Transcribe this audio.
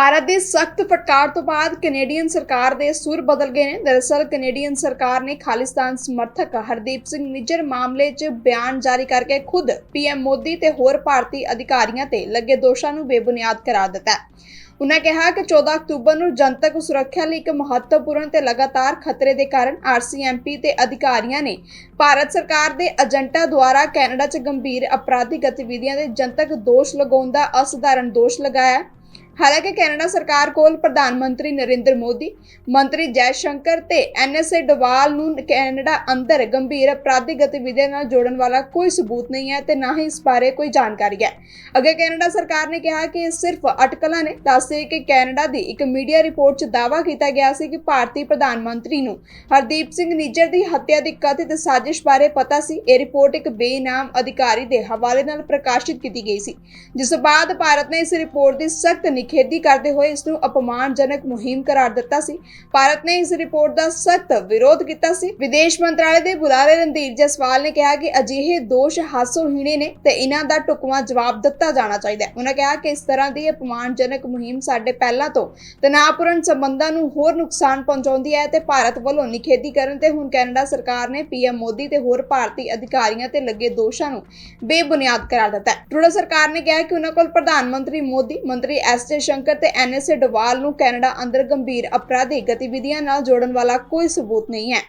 ਭਾਰਤ ਦੀ ਸਖਤ ਫਟਕਾਰ ਤੋਂ ਬਾਅਦ ਕੈਨੇਡੀਅਨ ਸਰਕਾਰ ਦੇ ਸੁਰ ਬਦਲ ਗਏ ਨੇ। ਦਰਅਸਲ ਕੈਨੇਡੀਅਨ ਸਰਕਾਰ ਨੇ ਖਾਲਿਸਤਾਨ ਸਮਰਥਕ ਹਰਦੀਪ ਸਿੰਘ ਨਿੱਜਰ ਮਾਮਲੇ 'ਚ ਬਿਆਨ ਜਾਰੀ ਕਰਕੇ ਖੁਦ ਪੀਐਮ ਮੋਦੀ ਤੇ ਹੋਰ ਭਾਰਤੀ ਅਧਿਕਾਰੀਆਂ ਤੇ ਲੱਗੇ ਦੋਸ਼ਾਂ ਨੂੰ ਬੇਬੁਨਿਆਦ ਕਰਾਰ ਦਿੱਤਾ ਹੈ। ਉਨ੍ਹਾਂ ਕਿਹਾ ਕਿ 14 ਅਕਤੂਬਰ ਨੂੰ ਜਨਤਕ ਸੁਰੱਖਿਆ ਲਈ ਇੱਕ ਮਹੱਤਵਪੂਰਨ ਤੇ ਲਗਾਤਾਰ ਖਤਰੇ ਦੇ ਕਾਰਨ ਆਰਸੀਐਮਪੀ ਤੇ ਅਧਿਕਾਰੀਆਂ ਨੇ ਭਾਰਤ ਸਰਕਾਰ ਦੇ ਏਜੰਟਾਂ ਦੁਆਰਾ ਕੈਨੇਡਾ 'ਚ ਗੰਭੀਰ ਅਪਰਾਧਿਕ ਗਤੀਵਿਧੀਆਂ ਦੇ ਜਨਤਕ ਦੋਸ਼ ਲਗਾਉਣ ਦਾ ਅਸਧਾਰਨ ਦੋਸ਼ ਲਗਾਇਆ ਹਾਲਾਂਕਿ ਕੈਨੇਡਾ ਸਰਕਾਰ ਕੋਲ ਪ੍ਰਧਾਨ ਮੰਤਰੀ ਨਰਿੰਦਰ ਮੋਦੀ, ਮੰਤਰੀ ਜੈ ਸ਼ੰਕਰ ਤੇ ਐਨਐਸਏ ਡਵਾਲ ਨੂੰ ਕੈਨੇਡਾ ਅੰਦਰ ਗੰਭੀਰ ਅਪਰਾਧਿਕ ਗਤੀਵਿਧੀਆਂ ਨਾਲ ਜੋੜਨ ਵਾਲਾ ਕੋਈ ਸਬੂਤ ਨਹੀਂ ਹੈ ਤੇ ਨਾ ਹੀ ਇਸ ਬਾਰੇ ਕੋਈ ਜਾਣਕਾਰੀ ਹੈ। ਅੱਗੇ ਕੈਨੇਡਾ ਸਰਕਾਰ ਨੇ ਕਿਹਾ ਕਿ ਸਿਰਫ ਅਟਕਲਾਂ ਨੇ ਦੱਸਦੇ ਕਿ ਕੈਨੇਡਾ ਦੀ ਇੱਕ ਮੀਡੀਆ ਰਿਪੋਰਟ 'ਚ ਦਾਅਵਾ ਕੀਤਾ ਗਿਆ ਸੀ ਕਿ ਭਾਰਤੀ ਪ੍ਰਧਾਨ ਮੰਤਰੀ ਨੂੰ ਹਰਦੀਪ ਸਿੰਘ ਨਿੱਜਰ ਦੀ ਹੱਤਿਆ ਦੀ ਕਥਿਤ ਸਾਜ਼ਿਸ਼ ਬਾਰੇ ਪਤਾ ਸੀ। ਇਹ ਰਿਪੋਰਟ ਇੱਕ ਬੇਨਾਮ ਅਧਿਕਾਰੀ ਦੇ ਹਵਾਲੇ ਨਾਲ ਪ੍ਰਕਾਸ਼ਿਤ ਕੀਤੀ ਗਈ ਸੀ, ਜਿਸ ਤੋਂ ਬਾਅਦ ਭਾਰਤ ਨੇ ਇਸ ਰਿਪੋਰਟ ਦੀ ਸਖਤ ਨਿਖੇਧੀ ਕਰਦੇ ਹੋਏ ਇਸ ਨੂੰ ਅਪਮਾਨਜਨਕ ਮੁਹਿੰਮ ਕਰਾਰ ਦਿੱਤਾ ਸੀ। ਭਾਰਤ ਨੇ ਇਸ ਰਿਪੋਰਟ ਦਾ ਸਖਤ ਵਿਰੋਧ ਕੀਤਾ ਸੀ। ਵਿਦੇਸ਼ ਮੰਤਰਾਲੇ ਦੇ ਬੁਲਾਰੇ ਰਣਧੀਰ ਜਸਵਾਲ ਨੇ ਕਿਹਾ ਕਿ ਅਜਿਹੇ ਦੋਸ਼ ਹਾਸੋਹੀਣੇ ਨੇ ਤੇ ਇਹਨਾਂ ਦਾ ਟੁਕਵਾ ਜਵਾਬ ਦਿੱਤਾ ਜਾਣਾ ਚਾਹੀਦਾ ਹੈ। ਉਹਨਾਂ ਕਿਹਾ ਕਿ ਇਸ ਤਰ੍ਹਾਂ ਦੀ ਅਪਮਾਨਜਨਕ ਮੁਹਿੰਮ ਸਾਡੇ ਪਹਿਲਾਂ ਤੋਂ ਤਣਾਅਪੂਰਨ ਸੰਬੰਧਾਂ ਨੂੰ ਹੋਰ ਨੁਕਸਾਨ ਪਹੁੰਚਾਉਂਦੀ ਹੈ ਤੇ ਭਾਰਤ ਵੱਲੋਂ ਨਿਖੇਧੀ ਕਰਨ ਤੇ ਹੁਣ ਕੈਨੇਡਾ ਸਰਕਾਰ ਨੇ ਪੀਐਮ ਮੋਦੀ ਤੇ ਹੋਰ ਭਾਰਤੀ ਅਧਿਕਾਰੀਆਂ ਤੇ ਲੱਗੇ ਦੋਸ਼ਾਂ ਨੂੰ ਬੇਬੁਨਿਆਦ ਕਰਾਰ ਦਿੱਤਾ ਹੈ। ਟਰੂਡੋ ਸਰਕਾਰ ਨੇ ਕਿਹਾ ਕਿ ਉਹਨਾਂ ਕੋਲ ਪ੍ਰਧਾਨ ਮੰਤਰੀ ਮੋਦੀ, ਮੰਤਰੀ ਐਸ ਸ਼ੰਕਰ ਤੇ ਐਨਐਸਏ ਡਵਾਲ ਨੂੰ ਕੈਨੇਡਾ ਅੰਦਰ ਗੰਭੀਰ ਅਪਰਾਧਿਕ ਗਤੀਵਿਧੀਆਂ ਨਾਲ ਜੋੜਨ ਵਾਲਾ ਕੋਈ ਸਬੂਤ ਨਹੀਂ ਹੈ।